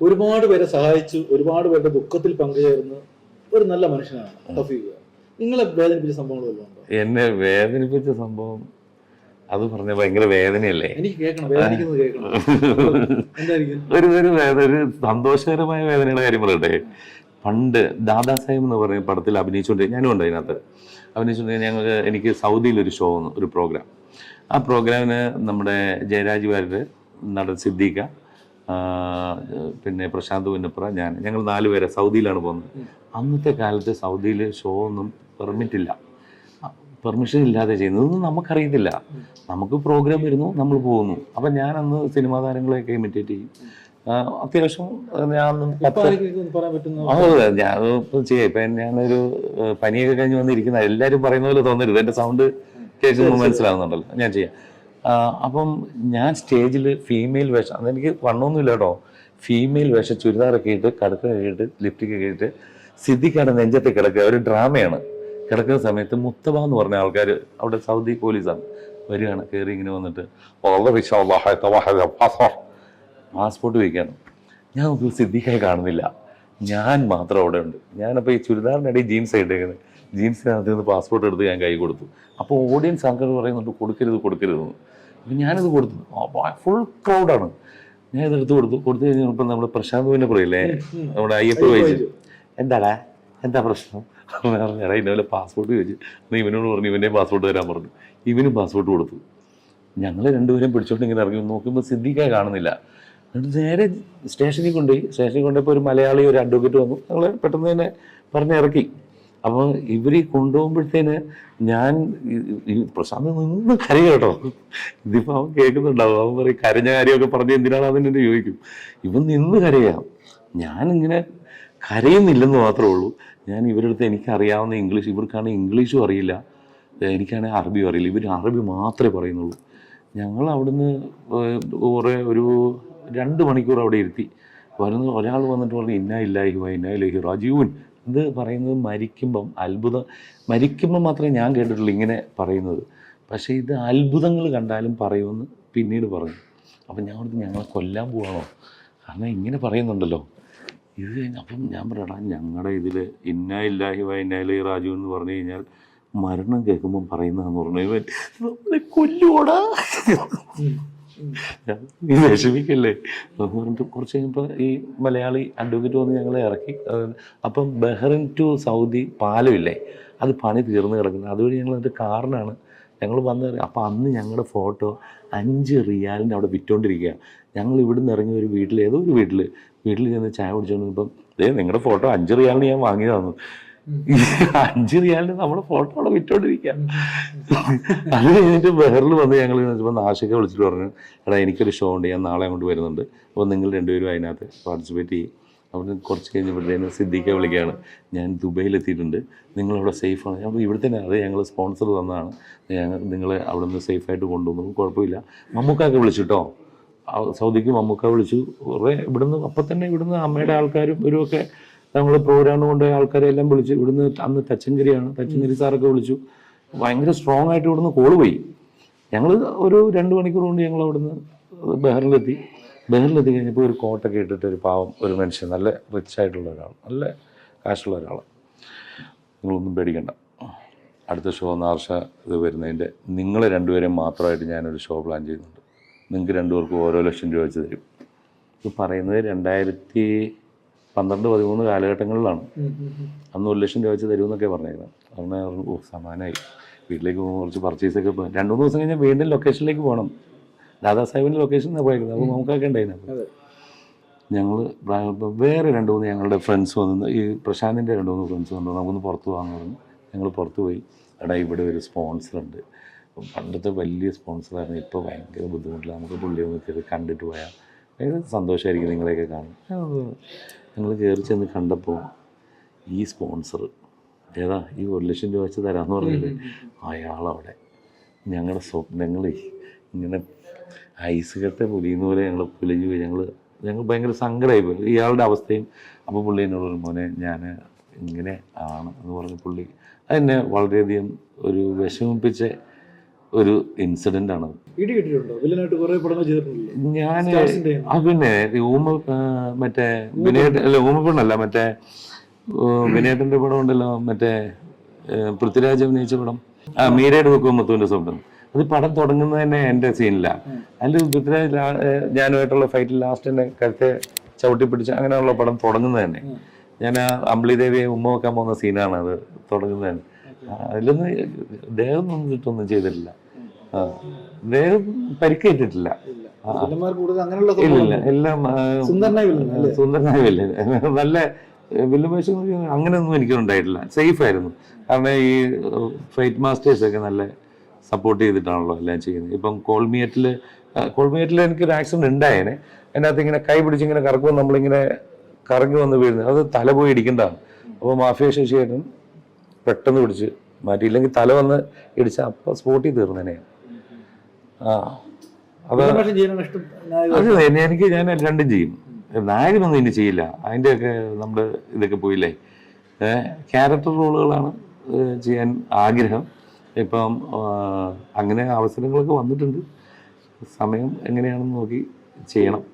ഒരുപാട് പേരെ സഹായിച്ചു ഒരുപാട് പേരുടെ ദുഃഖത്തിൽ പങ്കുചേർന്ന് ഒരു നല്ല മനുഷ്യനാണ് നിങ്ങളെ വേദനിപ്പിച്ച സംഭവങ്ങൾ വല്ലതും ഉണ്ടോ? എന്നെ വേദനിപ്പിച്ച സംഭവം അത് പറഞ്ഞ ഭയങ്കര വേദനയല്ലേ? എനിക്ക് കേൾക്കണം വേദനിക്കുന്നത് കേൾക്കണം. ഒരു ഒരു വേദന ഒരു സന്തോഷകരമായ വേദനയുടെ കാര്യം പറയട്ടെ. പണ്ട് ദാദാ സാഹിബ് എന്ന് പറയുന്ന പടത്തിൽ അഭിനയിച്ചുകൊണ്ടിരിക്കും ഞാനും ഉണ്ട് അതിനകത്ത്. അഭിനയിച്ചുകൊണ്ടിരിക്കുന്ന ഞങ്ങൾക്ക് എനിക്ക് സൗദിയിൽ ഒരു ഷോ വന്നു ഒരു പ്രോഗ്രാം. ആ പ്രോഗ്രാമിന് നമ്മുടെ ജയരാജ് വാര്യർ നടൻ സിദ്ദീഖ പിന്നെ പ്രശാന്ത് പുന്നപ്ര ഞാൻ ഞങ്ങൾ നാലുപേരെ സൗദിയിലാണ് പോകുന്നത്. അന്നത്തെ കാലത്ത് സൗദിയിൽ ഷോ ഒന്നും പെർമിറ്റ് ഇല്ല. പെർമിഷൻ ഇല്ലാതെ ചെയ്യുന്നതൊന്നും നമുക്കറിയത്തില്ല. നമുക്ക് പ്രോഗ്രാം വരുന്നു നമ്മൾ പോകുന്നു. അപ്പം ഞാൻ അന്ന് സിനിമാ താരങ്ങളെയൊക്കെ ഇമിറ്റേറ്റ് ചെയ്യും. അത്യാവശ്യം ഞാൻ അതെ ഞാൻ ചെയ്യാം. ഇപ്പം ഞാനൊരു പനിയൊക്കെ കഴിഞ്ഞ് വന്നിരിക്കുന്ന എല്ലാവരും പറയുന്ന പോലെ തോന്നരുത്. എന്റെ സൗണ്ട് കേൾക്കുമ്പോൾ മനസ്സിലാവുന്നുണ്ടല്ലോ. ഞാൻ ചെയ്യാം. അപ്പം ഞാൻ സ്റ്റേജിൽ ഫീമെയിൽ വേഷം അതെനിക്ക് വണ്ണമൊന്നുമില്ല കേട്ടോ ഫീമെയിൽ വേഷം ചുരിദാറൊക്കെ ഇട്ട് കടക്കൊക്കെ ഇട്ട് ലിഫ്റ്റൊക്കെ ഇട്ട് സിദ്ധിക്കാണ് നെഞ്ചത്തെ കിടക്കുക ഒരു ഡ്രാമയാണ്. കിടക്കുന്ന സമയത്ത് മുത്തബ എന്ന് പറഞ്ഞ ആൾക്കാർ അവിടെ സൗദി പോലീസാണ്. വരികയാണ് കയറി ഇങ്ങനെ വന്നിട്ട് പാസ്പോർട്ട് ചോദിക്കാണ് ഞാൻ നോക്കി സിദ്ദിഖായി കാണുന്നില്ല. ഞാൻ മാത്രം അവിടെ ഉണ്ട്. ഞാനപ്പോൾ ഈ ചുരിദാറിന്റെ ജീൻസ് ഇട്ടേക്കുന്നത്. ജീൻസിനകത്ത് നിന്ന് പാസ്പോർട്ട് എടുത്ത് ഞാൻ കൈ കൊടുത്തു. അപ്പോൾ ഓഡിയൻസ് ആൾക്കാർ പറയുന്നുണ്ട് കൊടുക്കരുത് കൊടുക്കരുതെന്ന് അപ്പം ഞാനിത് കൊടുത്തു. ഫുൾ ക്രൗഡാണ് ഞാൻ ഇതെടുത്ത് കൊടുത്തു. കൊടുത്തു കഴിഞ്ഞപ്പോൾ നമ്മുടെ പ്രശാന്ത് പിന്നെ പറയില്ലേ? നമ്മുടെ അയ്യപ്പ വൈസ് എന്താടാ? എന്താ പ്രശ്നം? എടാ ഇന്നലെ പാസ്പോർട്ട് ചോദിച്ചു. നീ ഇവനോട് പറഞ്ഞു ഇവന്റെ പാസ്പോർട്ട് തരാൻ പറഞ്ഞു. ഇവനും പാസ്പോർട്ട് കൊടുത്തു. ഞങ്ങൾ രണ്ടുപേരും പിടിച്ചോണ്ട് ഇങ്ങനെ ഇറങ്ങി നോക്കുമ്പോൾ സിദ്ധിക്കായി കാണുന്നില്ല. എന്നിട്ട് നേരെ സ്റ്റേഷനിൽ കൊണ്ടുപോയി. സ്റ്റേഷനിൽ കൊണ്ടുപോയപ്പോൾ ഒരു മലയാളി ഒരു അഡ്വക്കേറ്റ് വന്നു. ഞങ്ങൾ പെട്ടെന്ന് തന്നെ പറഞ്ഞ് ഇറക്കി. അപ്പോൾ ഇവർ ഈ കൊണ്ടുപോകുമ്പോഴത്തേന് ഞാൻ പ്രശാന്ത് നിന്ന് കരയും കേട്ടോ. ഇതിപ്പോൾ അവൻ കേൾക്കുന്നുണ്ടാവും. അവൻ പറയും കരഞ്ഞ കാര്യമൊക്കെ പറഞ്ഞ് എന്തിനാണ് അതിന് ചോദിക്കും. ഇവൻ നിന്ന് കരയാം. ഞാനിങ്ങനെ കരയുന്നില്ലെന്ന് മാത്രമേ ഉള്ളൂ. ഞാൻ ഇവരുടെ അടുത്ത് എനിക്കറിയാവുന്ന ഇംഗ്ലീഷ് ഇവർക്കാണെങ്കിൽ ഇംഗ്ലീഷും അറിയില്ല. എനിക്കാണെങ്കിൽ അറബിയും അറിയില്ല. ഇവർ അറബി മാത്രമേ പറയുന്നുള്ളൂ. ഞങ്ങൾ അവിടുന്ന് കുറേ ഒരു രണ്ട് മണിക്കൂർ അവിടെ ഇരുത്തി. വരുന്ന ഒരാൾ വന്നിട്ട് പറഞ്ഞു ഇന്ന ഇല്ലാഹി വ ഇന്ന ഇലഹി റാജീവൻ ഇത് പറയുന്നത് മരിക്കുമ്പം അത്ഭുതം. മരിക്കുമ്പം മാത്രമേ ഞാൻ കേട്ടിട്ടുള്ളൂ ഇങ്ങനെ പറയുന്നത്. പക്ഷേ ഇത് അത്ഭുതങ്ങൾ കണ്ടാലും പറയുമെന്ന് പിന്നീട് പറഞ്ഞു. അപ്പം ഞാൻ പറഞ്ഞു ഞങ്ങളെ കൊല്ലാൻ പോവാണോ? കാരണം ഇങ്ങനെ പറയുന്നുണ്ടല്ലോ. ഇത് അപ്പം ഞാൻ പറയടാ ഞങ്ങളുടെ ഇതിൽ ഇന്ന ഇല്ലാഹി വ ഇന്ന രാജു എന്ന് പറഞ്ഞു കഴിഞ്ഞാൽ മരണം കേൾക്കുമ്പം പറയുന്നതെന്ന് പറഞ്ഞു. ഇവൻ നമ്മളെ കൊല്ലുവോടാ. നീ വിഷമിക്കല്ലേ? പറഞ്ഞിട്ട് കുറച്ച് കഴിഞ്ഞപ്പോൾ ഈ മലയാളി അഡ്വക്കേറ്റ് വന്ന് ഞങ്ങളെ ഇറക്കി. അപ്പം ബഹ്റിൻ ടു സൗദി പാലമില്ലേ? അത് പണി തീർന്നു കിടക്കുന്നത് അതുവഴി ഞങ്ങൾ എന്നിട്ട് കാറിനാണ്. ഞങ്ങൾ വന്ന് അപ്പോൾ അന്ന് ഞങ്ങളുടെ ഫോട്ടോ അഞ്ച് റിയാലിന്റെ അവിടെ വിറ്റുകൊണ്ടിരിക്കുക ഞങ്ങൾ ഇവിടുന്ന് ഇറങ്ങി ഒരു വീട്ടിൽ ഏതോ ഒരു വീട്ടിൽ വീട്ടിൽ ചെന്ന് ചായ കുടിച്ചു ഇപ്പം ഏ നിങ്ങളുടെ ഫോട്ടോ അഞ്ച് റിയാലിന് ഞാൻ വാങ്ങിയതാണ് ഈ അഞ്ച് റിയാലിന് നമ്മുടെ ഫോട്ടോ അവിടെ വിറ്റോണ്ടിരിക്കാം. അത് കഴിഞ്ഞിട്ട് ബഹറിൽ വന്ന് ഞങ്ങൾ ചോദിച്ചപ്പോൾ നാശിക വിളിച്ചിട്ട് പറഞ്ഞു എടാ എനിക്കൊരു ഷോ ഉണ്ട് ഞാൻ നാളെ അങ്ങോട്ട് വരുന്നുണ്ട്. അപ്പോൾ നിങ്ങൾ രണ്ടുപേരും അതിനകത്ത് പാർട്ടിസിപ്പേറ്റ് ചെയ്യും. അവിടെ കുറച്ച് കഴിഞ്ഞപ്പോഴത്തേനും സിദ്ദിഖെ വിളിക്കുകയാണ് ഞാൻ ദുബൈയിലെത്തിയിട്ടുണ്ട്. നിങ്ങളവിടെ സേഫാണ് ഞങ്ങൾ ഇവിടെ തന്നെ അത് ഞങ്ങൾ സ്പോൺസർ തന്നതാണ്. ഞങ്ങൾ നിങ്ങളെ അവിടെ നിന്ന് സേഫായിട്ട് കൊണ്ടുവന്നു കുഴപ്പമില്ല. മമ്മൂക്കൊക്കെ വിളിച്ചിട്ടോ? സൗദിക്ക് മമ്മൂക്ക വിളിച്ചു. കുറേ ഇവിടുന്ന് അപ്പം തന്നെ ഇവിടുന്ന് അമ്മയുടെ ആൾക്കാരും ഇവരുമൊക്കെ നമ്മൾ പ്രോഗ്രാം കൊണ്ടുപോയ ആൾക്കാരെ എല്ലാം വിളിച്ചു ഇവിടുന്ന് അന്ന് തച്ചങ്കരിയാണ് തച്ചങ്കരി സാറൊക്കെ വിളിച്ചു. ഭയങ്കര സ്ട്രോങ് ആയിട്ട് ഇവിടുന്ന് കോൾ പോയി. ഞങ്ങൾ ഒരു രണ്ട് മണിക്കൂർ കൊണ്ട് ഞങ്ങൾ അവിടുന്ന് ബഹറിലെത്തി. ബഹറിലെത്തി കഴിഞ്ഞപ്പോൾ ഒരു കോട്ടൊക്കെ ഇട്ടിട്ട് ഒരു പാവം ഒരു മനുഷ്യൻ നല്ല റിച്ച് ആയിട്ടുള്ള ഒരാൾ നല്ല കാശുള്ള ഒരാൾ നിങ്ങളൊന്നും പേടിക്കണ്ട. അടുത്ത ഷോ നാർഷ ഇത് വരുന്നതിന്റെ നിങ്ങൾ രണ്ടുപേരെയും മാത്രമായിട്ട് ഞാനൊരു ഷോ പ്ലാൻ ചെയ്യുന്നുണ്ട്. നിങ്ങൾക്ക് രണ്ടുപേർക്കും ഓരോ ലക്ഷം രൂപ വെച്ച് തരും. ഇത് പറയുന്നത് രണ്ടായിരത്തി പന്ത്രണ്ട് പതിമൂന്ന് കാലഘട്ടങ്ങളിലാണ്. അന്ന് ഒരു ലക്ഷം രൂപ വെച്ച് തരുമെന്നൊക്കെ പറഞ്ഞേക്കണം അങ്ങനെ പറഞ്ഞു, ഓ സമാനമായി വീട്ടിലേക്ക് പോകുമ്പോൾ കുറച്ച് പർച്ചേസൊക്കെ പോകും രണ്ട് മൂന്ന് ദിവസം കഴിഞ്ഞാൽ വീണ്ടും ലൊക്കേഷനിലേക്ക് പോകണം. ദാദാസാഹിബിന്റെ ലൊക്കേഷൻ എന്നാണ് പോയത് അപ്പോൾ നമുക്കൊക്കെ ഉണ്ടായിരുന്നു. ഞങ്ങൾ വേറെ രണ്ട് മൂന്ന് ഞങ്ങളുടെ ഫ്രണ്ട്സ് വന്നു ഈ പ്രശാന്തിന്റെ രണ്ട് മൂന്ന് ഫ്രണ്ട്സ് വന്നു നമുക്കൊന്ന് പുറത്ത് പോകാൻ പറഞ്ഞു. ഞങ്ങൾ പുറത്ത് പോയി. എടാ ഇവിടെ ഒരു സ്പോൺസറുണ്ട് പണ്ടത്തെ വലിയ സ്പോൺസറായിരുന്നു ഇപ്പോൾ ഭയങ്കര ബുദ്ധിമുട്ടില്ല നമുക്ക് പുള്ളി ഒന്ന് കയറി കണ്ടിട്ട് പോയാൽ ഭയങ്കര സന്തോഷമായിരിക്കും നിങ്ങളെയൊക്കെ കാണും ഞങ്ങൾ കയറി ചെന്ന് കണ്ടപ്പോൾ ഈ സ്പോൺസർ ഏതാ? ഈ ഒരു ലക്ഷം രൂപ വെച്ച് തരാമെന്ന് പറഞ്ഞത് അയാളവിടെ. ഞങ്ങളുടെ സ്വപ്നങ്ങൾ ഇങ്ങനെ ഐസ് കെട്ട പൊലിയുന്ന പോലെ ഞങ്ങൾ പൊലിഞ്ഞു പോയി. ഞങ്ങൾ ഞങ്ങൾ ഭയങ്കര സങ്കടമായി പോയി. ഇയാളുടെ അവസ്ഥയും അപ്പോൾ പുള്ളി എന്നോട് പറഞ്ഞു, മോനെ ഞാൻ ഇങ്ങനെ ആണ് എന്ന് പറഞ്ഞ് പുള്ളി അതെന്നെ വളരെയധികം ഒരു വിഷമിപ്പിച്ച ഒരു ഇൻസിഡന്റ് ആണ് ഞാൻ ആ പിന്നെ ഊമ മറ്റേ വിനയേട്ട അല്ല ഊമപ്പെണ്ണല്ല മറ്റേ വിനയേട്ടന്റെ പടം ഉണ്ടല്ലോ മറ്റേ പൃഥ്വിരാജ് അഭിനയിച്ച പടം. ആ മീരയുടെ ബുക്കും മുത്തുവിന്റെ സ്വപ്നം അത് പടം തുടങ്ങുന്നത് തന്നെ എന്റെ സീനിലാണ് അതിൽ പൃഥ്വിരാജ് ഞാനുമായിട്ടുള്ള ഫൈറ്റിൽ ലാസ്റ്റ് തന്നെ കഴുത്തെ ചവിട്ടി പിടിച്ച് അങ്ങനെയുള്ള പടം തുടങ്ങുന്നത് തന്നെ. ഞാൻ ആ അമ്പളിദേവിയെ ഉമ്മ വെക്കാൻ പോകുന്ന സീനാണ് അത് തുടങ്ങുന്നത് തന്നെ. അതിലൊന്നും ദേഹം ഒന്നും ചെയ്തിട്ടില്ല. ദേഹം പരിക്കേറ്റിട്ടില്ല. ഇല്ല എല്ലാം സുന്ദരനായ വില്ലൻ. നല്ല വില്ലൻ വേഷം അങ്ങനെയൊന്നും എനിക്കുണ്ടായിട്ടില്ല. സേഫ് ആയിരുന്നു. കാരണം ഈ ഫൈറ്റ് മാസ്റ്റേഴ്സ് ഒക്കെ നല്ല സപ്പോർട്ട് ചെയ്തിട്ടാണല്ലോ എല്ലാം ചെയ്യുന്നത്. ഇപ്പം കോൾമിയറ്റിൽ കോൾമിയറ്റിൽ എനിക്കൊരു ആക്സിഡന്റ് ഉണ്ടായേനെ. അതിനകത്ത് ഇങ്ങനെ കൈ പിടിച്ചിങ്ങനെ കറക്കുമ്പോൾ നമ്മളിങ്ങനെ കറങ്ങി വന്ന് വീഴുന്നത്. അത് തല പോയി ഇടിക്കേണ്ടതാണ്. അപ്പോൾ മാഫിയ ശശിയേട്ടൻ പെട്ടെന്ന് പിടിച്ച് മാറ്റിയില്ലെങ്കിൽ തല വന്ന് ഇടിച്ച അപ്പം സ്പോട്ടിൽ തീർന്നേനെ. ആ അത് എനിക്ക് ഞാൻ രണ്ടും ചെയ്യും. നായകനൊന്നും ഇനി ചെയ്യില്ല. അതിന്റെയൊക്കെ നമ്മുടെ ഇതൊക്കെ പോയില്ലേ? ക്യാരക്ടർ റോളുകളാണ് ചെയ്യാൻ ആഗ്രഹം. ഇപ്പം അങ്ങനെ അവസരങ്ങളൊക്കെ വന്നിട്ടുണ്ട്. സമയം എങ്ങനെയാണെന്ന് നോക്കി ചെയ്യണം.